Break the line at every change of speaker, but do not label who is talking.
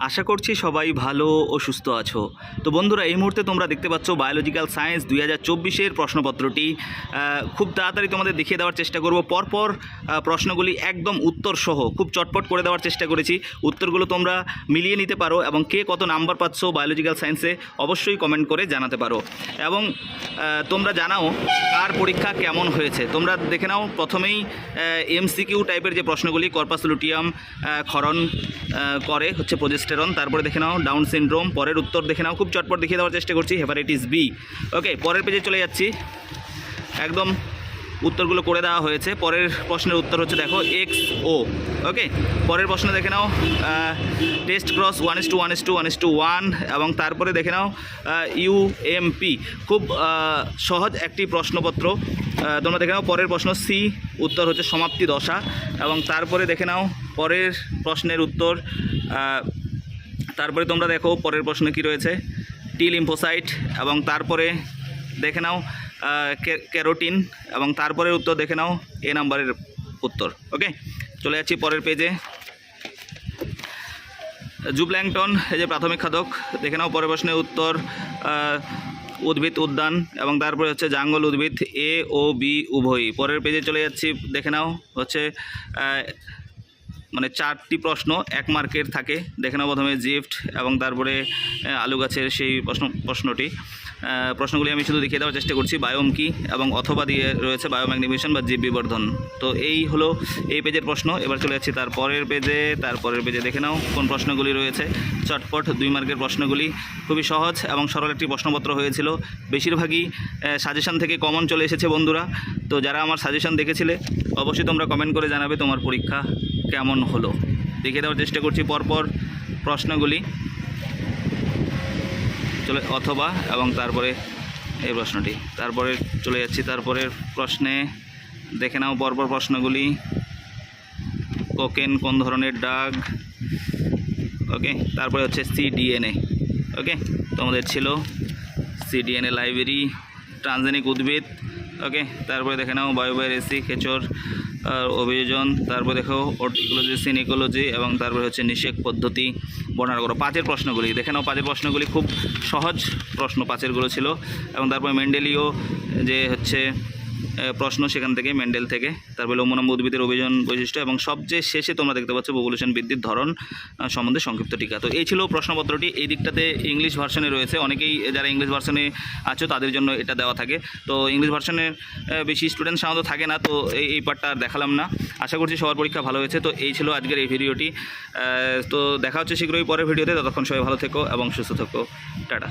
আশা করছি সবাই ভালো ও সুস্থ আছো। তো বন্ধুরা এই মুহূর্তে তোমরা দেখতে পাচ্ছ বায়োলজিক্যাল সায়েন্স দুই হাজার চব্বিশের প্রশ্নপত্রটি। খুব তাড়াতাড়ি তোমাদের দেখিয়ে দেওয়ার চেষ্টা করব। পরপর প্রশ্নগুলি একদম উত্তর সহ খুব চটপট করে দেওয়ার চেষ্টা করেছি। উত্তরগুলো তোমরা মিলিয়ে নিতে পারো এবং কে কত নাম্বার পাচ্ছ বায়োলজিক্যাল সায়েন্সে অবশ্যই কমেন্ট করে জানাতে পারো। এবং তোমরা জানাও কার পরীক্ষা কেমন হয়েছে। তোমরা দেখে নাও প্রথমেই এমসিকিউ টাইপের যে প্রশ্নগুলি কর্পাস লুটিয়াম ক্ষরণ আহ, করে হচ্ছে প্রজেস্টেরন তারপরে দেখে নাও ডাউন সিনড্রোম পরের উত্তর দেখে নাও, খুব চটপট দেখিয়ে দেওয়ার চেষ্টা করছি হেপাটাইটিস বি ওকে পরের পেজে চলে যাচ্ছি। একদম উত্তরগুলো করে দেওয়া হয়েছে। পরের প্রশ্নের উত্তর হচ্ছে দেখো এক্স ও ওকে পরের প্রশ্ন দেখে নাও। Test cross one is two one is two one is two one এবং তারপরে দেখে নাও ইউএমপি খুব সহজ একটি প্রশ্নপত্র। তোমরা দেখে নাও, পরের প্রশ্ন সি উত্তর হচ্ছে সমাপ্তি দশা এবং তারপরে দেখে নাও, পরের প্রশ্নের উত্তর তারপরে তোমরা দেখো, পরের প্রশ্নে কি রয়েছে? টি লিম্ফোসাইট এবং তারপরে দেখে নাও ক্যারোটিন এবং তারপরের উত্তর দেখে নাও, এ নাম্বারের উত্তর ওকে চলে যাচ্ছি পরের পেজে জুপ্ল্যাংটন, এই যে প্রাথমিক খাদক দেখে নাও পরের প্রশ্নের উত্তর উদ্ভিদ উদ্যান এবং তারপরে হচ্ছে জাঙ্গল উদ্ভিদ, এ ও বি উভয়ই। পরের পেজে চলে যাচ্ছি, দেখে নাও, হচ্ছে মানে চারটি প্রশ্ন, এক মার্কের থাকে। দেখে নাও প্রথমে জিফট এবং তারপরে, আলু গাছের সেই প্রশ্ন, প্রশ্নটি। প্রশ্নগুলি আমি শুধু দেখিয়ে দেওয়ার চেষ্টা করছি। বায়োম কি এবং অথবা দিয়ে রয়েছে বায়োম্যাগনিফিকেশন বা জীব বিবর্ধন। তো এই হলো এই পেজের প্রশ্ন। এবার চলে যাচ্ছি তার তারপরের পেজে। তারপরের পেজে দেখে নাও কোন প্রশ্নগুলি রয়েছে। চটপট দুই মার্কের প্রশ্নগুলি। খুবই সহজ এবং সরল একটি প্রশ্নপত্র হয়েছিল। বেশিরভাগই সাজেশন থেকে কমন চলে এসেছে বন্ধুরা। তো যারা আমার সাজেশন দেখেছিলে, অবশ্যই তোমরা কমেন্ট করে জানাবে তোমার পরীক্ষা কেমন হলো। দেখিয়ে দেওয়ার চেষ্টা করছি পরপর প্রশ্নগুলি। চলে, অথবা এবং তারপরে এই প্রশ্নটি। তারপরে চলে যাচ্ছি, তারপরের প্রশ্নে দেখে নাও পরপর প্রশ্নগুলি। কোকেন কোন ধরনের ডাগ? ওকে, তারপরে হচ্ছে সিডিএনএ। ওকে, তোমাদের ছিল সিডিএনএ লাইব্রেরি, ট্রানজেনিক উদ্ভিদ। ওকে, তারপরে দেখে নাও বায়োবায়োরেসি খেচর অভিযোজন, তারপর দেখো, অর্টিকোলজি, সিনিকোলজি এবং তারপরে হচ্ছে নিষেক পদ্ধতি বর্ণনা করো। পাঁচের প্রশ্নগুলি, দেখে নাও পাঁচের প্রশ্নগুলি, খুব সহজ প্রশ্ন পাঁচেরগুলো ছিল। এবং তারপর মেন্ডেলিও যে হচ্ছে প্রশ্ন সেখান থেকে মেন্ডেল থেকে তারপরে লোমনাম্ব উদ্ভিদের অভিযান বৈশিষ্ট্য এবং সবচেয়ে শেষে তোমরা দেখতে পাচ্ছ পপুলেশন বৃদ্ধির ধরন সম্বন্ধে সংক্ষিপ্ত টিকা। তো এই ছিল প্রশ্নপত্রটি। এই দিকটাতে ইংলিশ ভার্সনে রয়েছে। অনেকেই যারা ইংলিশ ভার্সনে আছো তাদের জন্য এটা দেওয়া থাকে। তো ইংলিশ ভার্সনের আহ, বেশি স্টুডেন্ট সাধারণত থাকে না তো এই এই পার্টটা আর দেখালাম না। আশা করছি সবার পরীক্ষা ভালো হয়েছে। তো এই ছিল আজকের এই ভিডিওটি। তো দেখা হচ্ছে শীঘ্রই পরের ভিডিওতে। ততক্ষণ সবাই ভালো থেকো এবং সুস্থ থেকো। টাটা।